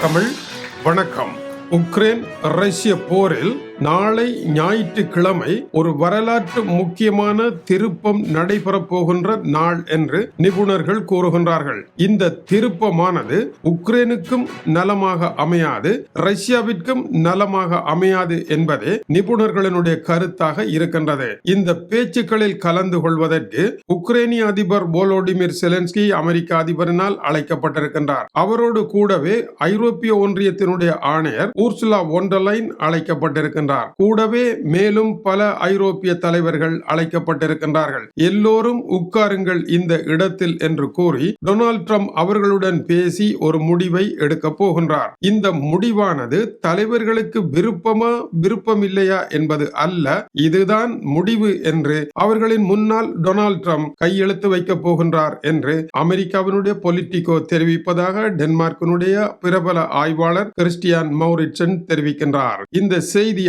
தமிழ் வணக்கம். உக்ரைன் ரஷ்ய போரில் நாளை ஞாயிற்றுக்கிழமை ஒரு வரலாற்று முக்கியமான திருப்பம் நடைபெறப் போகின்ற நாள் என்று நிபுணர்கள் கூறுகின்றார்கள். இந்த திருப்பமானது உக்ரைனுக்கும் நலமாக அமையாது ரஷ்யாவிற்கும் நலமாக அமையாது என்பதே நிபுணர்களினுடைய கருத்தாக இருக்கின்றது. இந்த பேச்சுக்களில் கலந்து கொள்வதற்கு உக்ரைனிய அதிபர் போலோடிமிர் செலன்ஸ்கி அமெரிக்க அதிபரினால் அழைக்கப்பட்டிருக்கின்றார். அவரோடு கூடவே ஐரோப்பிய ஒன்றியத்தினுடைய ஆணையர் ஊர்சுலா ஒண்டலைன் அழைக்கப்பட்டிருக்கின்றார். கூடவே மேலும் பல ஐரோப்பிய தலைவர்கள் அழைக்கப்பட்டிருக்கின்றார்கள். எல்லோரும் உட்காருங்கள் இந்த இடத்தில் என்று கூறி டொனால்ட் ட்ரம்ப் அவர்களுடன் பேசி ஒரு முடிவை எடுக்க போகின்றார். இந்த முடிவானது தலைவர்களுக்கு விருப்பமா விருப்பமில்லையா என்பது அல்ல இதுதான் முடிவு என்று அவர்களின் முன்னால் டொனால்ட் ட்ரம்ப் கையெழுத்து வைக்கப் போகின்றார் என்று அமெரிக்காவினுடைய பொலிட்டிகோ தெரிவிப்பதாக டென்மார்க்கினுடைய பிரபல ஆய்வாளர் கிறிஸ்டியான் மௌரிட்சன் தெரிவிக்கின்றார். இந்த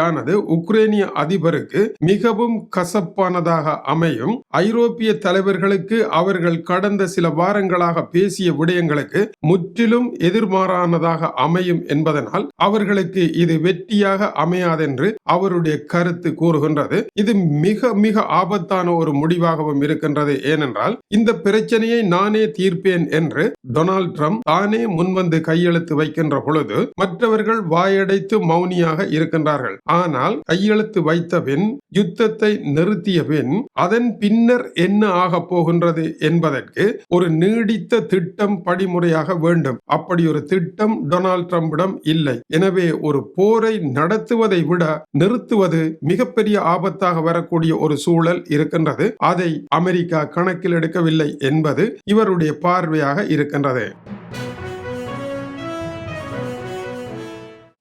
செய்தியானது உக்ரைனிய அதிபருக்கு மிகவும் கசப்பானதாக அமையும். ஐரோப்பிய தலைவர்களுக்கு அவர்கள் கடந்த சில வாரங்களாக பேசிய விடயங்களுக்கு முற்றிலும் எதிர்மாறானதாக அமையும் என்பதனால் அவர்களுக்கு இது வெற்றியாக அமையாதென்று அவருடைய கருத்து கூறுகின்றது. இது மிக மிக ஆபத்தான ஒரு முடிவாகவும் இருக்கின்றது. ஏனென்றால் இந்த பிரச்சனையை நானே தீர்ப்பேன் என்று டொனால்ட் ட்ரம்ப் தானே முன்வந்து கையெழுத்து வைக்கின்ற பொழுது மற்றவர்கள் வாயடைத்து மௌனியாக இருக்கின்றார்கள். ஆனால் கையெழுத்து வைத்த பின் யுத்தத்தை நிறுத்திய பின் அதன் பின்னர் என்ன ஆகப் போகின்றது என்பதற்கு ஒரு நீடித்த திட்டம் படிமுறையாக வேண்டும். அப்படி ஒரு திட்டம் டொனால்ட் ட்ரம்பிடம் இல்லை. எனவே ஒரு போரை நடத்துவதை விட நிறுத்துவது மிகப்பெரிய ஆபத்தாக வரக்கூடிய ஒரு சூழல் இருக்கின்றது. அதை அமெரிக்கா கணக்கில் எடுக்கவில்லை என்பது இவருடைய பார்வையாக இருக்கின்றது.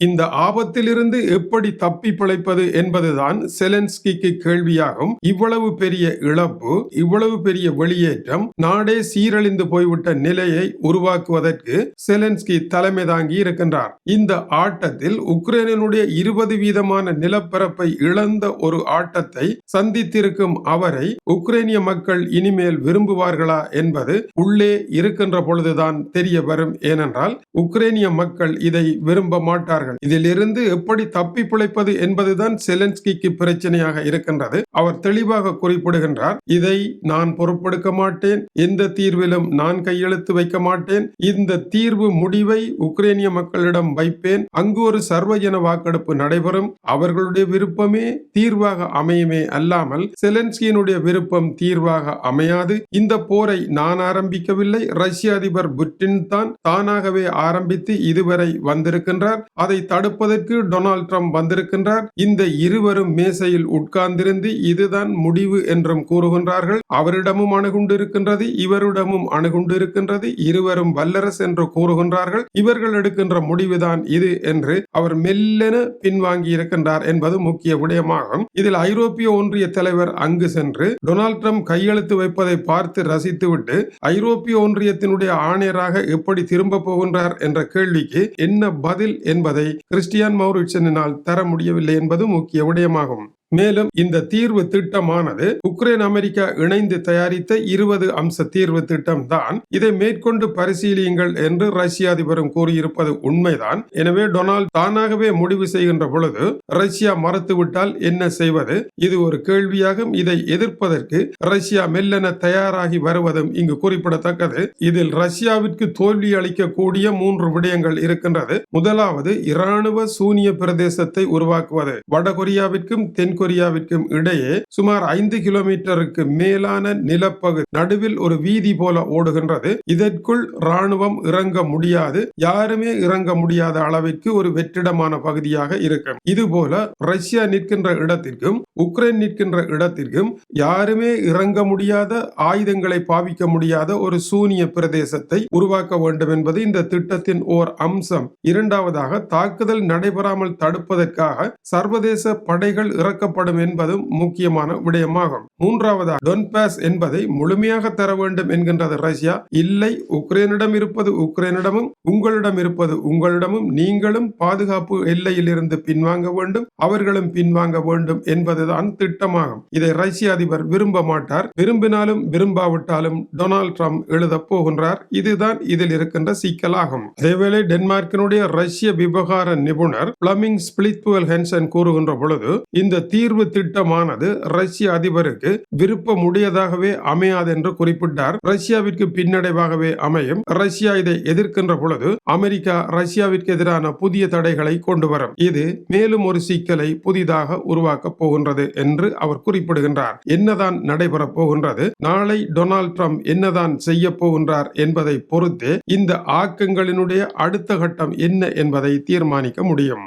இந்த ஆபத்திலிருந்து எப்படி தப்பி பிழைப்பது என்பதுதான் செலன்ஸ்கிக்கு கேள்வியாகும். இவ்வளவு பெரிய இழப்பு இவ்வளவு பெரிய வெளியேற்றம் நாடே சீரழிந்து போய்விட்ட நிலையை உருவாக்குவதற்கு செலன்ஸ்கி தலைமை தாங்கி இருக்கின்றார். இந்த ஆட்டத்தில் உக்ரைனுடைய இருபது வீதமான நிலப்பரப்பை இழந்த ஒரு ஆட்டத்தை சந்தித்திருக்கும் அவரை உக்ரைனிய மக்கள் இனிமேல் விரும்புவார்களா என்பது உள்ளே இருக்கின்ற பொழுதுதான் தெரிய வரும். ஏனென்றால் உக்ரைனிய மக்கள் இதை விரும்ப மாட்டார்கள். இதிலிருந்து எப்படி தப்பி பிழைப்பது என்பதுதான் செலன்ஸ்கிக்கு பிரச்சனையாக இருக்கின்றது. அவர் தெளிவாக குறிப்பிடுகின்றார் இதை நான் பொறுப்பெடுக்க மாட்டேன். எந்த தீர்விலும் நான் கையெழுத்து வைக்க மாட்டேன். இந்த தீர்வு முடிவை உக்ரைனிய மக்களிடம் வைப்பேன். அங்கு ஒரு சர்வஜன வாக்கெடுப்பு நடைபெறும். அவர்களுடைய விருப்பமே தீர்வாக அமையுமே அல்லாமல் செலன்ஸ்கியினுடைய விருப்பம் தீர்வாக அமையாது. இந்த போரை நான் ஆரம்பிக்கவில்லை. ரஷ்ய அதிபர் புட்டின் தான் தானாகவே ஆரம்பித்து இதுவரை வந்திருக்கின்றார். அதை தடுப்பதற்கு டொனால்ட் ட்ரம்ப் வந்திருக்கின்றார். இந்த இருவரும் மேசையில் உட்கார்ந்திருந்து இதுதான் முடிவு என்றும் கூறுகின்றார்கள். அவரிடமும் அணுகுண்டு இருக்கின்றது இவரிடமும் அணுகுண்டு இருக்கின்றது இருவரும் வல்லரசு என்று கூறுகின்றார்கள். இவர்கள் எடுக்கின்ற முடிவுதான் இது என்று அவர் மெல்லென பின்வாங்கி இருக்கின்றார் என்பது முக்கிய விடயமாகும். இதில் ஐரோப்பிய ஒன்றிய தலைவர் அங்கு சென்று டொனால்ட் ட்ரம்ப் கையெழுத்து வைப்பதை பார்த்து ரசித்துவிட்டு ஐரோப்பிய ஒன்றியத்தினுடைய ஆணையராக எப்படி திரும்ப போகின்றார் என்ற கேள்விக்கு என்ன பதில் என்பதை கிறிஸ்டியான் மௌரிட்சனினால் தர முடியவில்லை என்பது முக்கிய விடயமாகும். மேலும் இந்த தீர்வு திட்டமானது உக்ரைன் அமெரிக்கா இணைந்து தயாரித்த இருபது அம்ச தீர்வு திட்டம் தான் இதை மேற்கொண்டு பரிசீலியுங்கள் என்று ரஷ்ய அதிபரும் கூறியிருப்பது உண்மைதான். எனவே டொனால்ட் தானாகவே முடிவு செய்கின்ற பொழுது ரஷ்யா மறுத்துவிட்டால் என்ன செய்வது? இது ஒரு கேள்வியாகும். இதை எதிர்ப்பதற்கு ரஷ்யா மெல்லென தயாராகி வருவதும் இங்கு குறிப்பிடத்தக்கது. இதில் ரஷ்யாவிற்கு தோல்வி அளிக்கக்கூடிய மூன்று விடயங்கள் இருக்கின்றது. முதலாவது இராணுவ சூனிய பிரதேசத்தை உருவாக்குவது. வடகொரியாவிற்கும் தென் தென்கொரியாவிற்கும் இடையே சுமார் ஐந்து கிலோமீட்டருக்கு மேலான நிலப்பகுதி நடுவில் ஒரு வீதி போல ஓடுகின்றது. இதற்குள் ராணுவம் இறங்க முடியாது. யாருமே இறங்க முடியாத அளவிற்கு ஒரு வெற்றிடமான பகுதியாக இருக்கும். இதுபோல ரஷ்யா நிற்கின்ற இடத்திற்கும் உக்ரைன் நிற்கின்ற இடத்திற்கும் யாருமே இறங்க முடியாத ஆயுதங்களை பாவிக்க முடியாத ஒரு சூனிய பிரதேசத்தை உருவாக்க வேண்டும் என்பது இந்த திட்டத்தின் ஓர் அம்சம். இரண்டாவதாக தாக்குதல் நடைபெறாமல் தடுப்பதற்காக சர்வதேச படைகள் இறக்க திறக்கப்படும் என்பதும் முக்கியமான விடயமாகும். மூன்றாவதாக டொன்பாஸ் என்பதை முழுமையாக தர வேண்டும் என்கின்றது ரஷ்யா. இல்லை உக்ரைனிடம் இருப்பது உக்ரைனிடமும் உங்களிடம் இருப்பது உங்களிடமும். நீங்களும் பாதுகாப்பு எல்லையில் இருந்து பின்வாங்க வேண்டும் அவர்களும் பின்வாங்க வேண்டும் என்பதுதான் திட்டமாகும். இதை ரஷ்ய அதிபர் விரும்ப மாட்டார். விரும்பினாலும் விரும்பாவிட்டாலும் டொனால்ட் ட்ரம்ப் எழுதப் போகின்றார். இதுதான் இதில் இருக்கின்ற சிக்கலாகும். அதேவேளை டென்மார்க்கினுடைய ரஷ்ய விவகார நிபுணர் பிளமிங் ஸ்பிளித்வெல் ஹென்சன் கூறுகின்ற பொழுது இந்த தீர்வு திட்டமானது ரஷ்ய அதிபருக்கு விருப்பமுடையதாகவே அமையாது என்று குறிப்பிட்டார். ரஷ்யாவிற்கு பின்னடைவாகவே அமையும். ரஷ்யா இதை எதிர்க்கின்ற பொழுது அமெரிக்கா ரஷ்யாவிற்கு எதிரான புதிய தடைகளை கொண்டு வரும். இது மேலும் ஒரு சிக்கலை புதிதாக உருவாக்கப் போகின்றது என்று அவர் குறிப்பிடுகின்றார். என்னதான் நடைபெறப் போகின்றது? நாளை டொனால்ட் ட்ரம்ப் என்னதான் செய்ய போகின்றார் என்பதை பொறுத்தே இந்த ஆக்கங்களினுடைய அடுத்த கட்டம் என்ன என்பதை தீர்மானிக்க முடியும்.